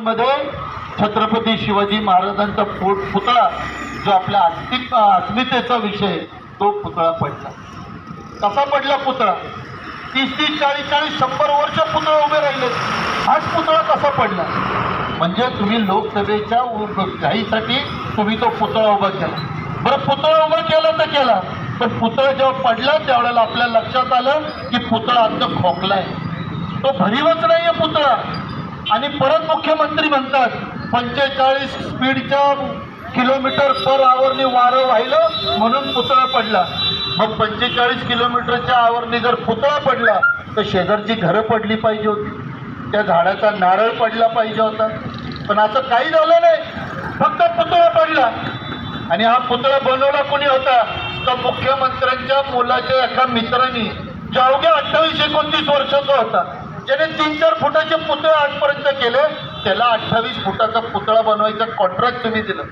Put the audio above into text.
मध्ये छत्रपती शिवाजी महाराजांचा पु- पुतळा जो आपल्या अस्तित्व अस्मितेचा विषय तो पुतळा पडला. कसा पडला पुतळा? तीस तीस चाळीस चाळीस शंभर वर्ष पुतळे उभे राहिले. हाच पुतळा कसा पडला? म्हणजे तुम्ही लोकसभेच्या घाईसाठी तुम्ही तो पुतळा उभा केला. बरं पुतळा उभा केला तर केला. पण पुतळा जेव्हा पडला त्यावेळेला आपल्या लक्षात आलं की पुतळा आता आहे. तो भरीवच नाही आहे पुतळा. आणि परत मुख्यमंत्री म्हणतात पंचेचाळीस स्पीडच्या किलोमीटर पर आवरनी वारं वाहिलं म्हणून पुतळा पडला. मग पंचेचाळीस किलोमीटरच्या आवरनी जर पुतळा पडला तर शेजारची घरं पडली पाहिजे होती. त्या झाडाचा नारळ पडला पाहिजे होता. पण असं काही झालं नाही. फक्त पुतळा पडला. आणि हा पुतळा बनवला कोणी होता? तर मुख्यमंत्र्यांच्या मुलाच्या एका मित्रांनी जावग्या अठ्ठावीस एकोणतीस वर्षाचा होता. तीन चार फुटाचे पुतळे आजपर्यंत केले. त्याला अठ्ठावीस फुटाचा पुतळा बनवायचा कॉन्ट्रॅक्ट तुम्ही दिलं.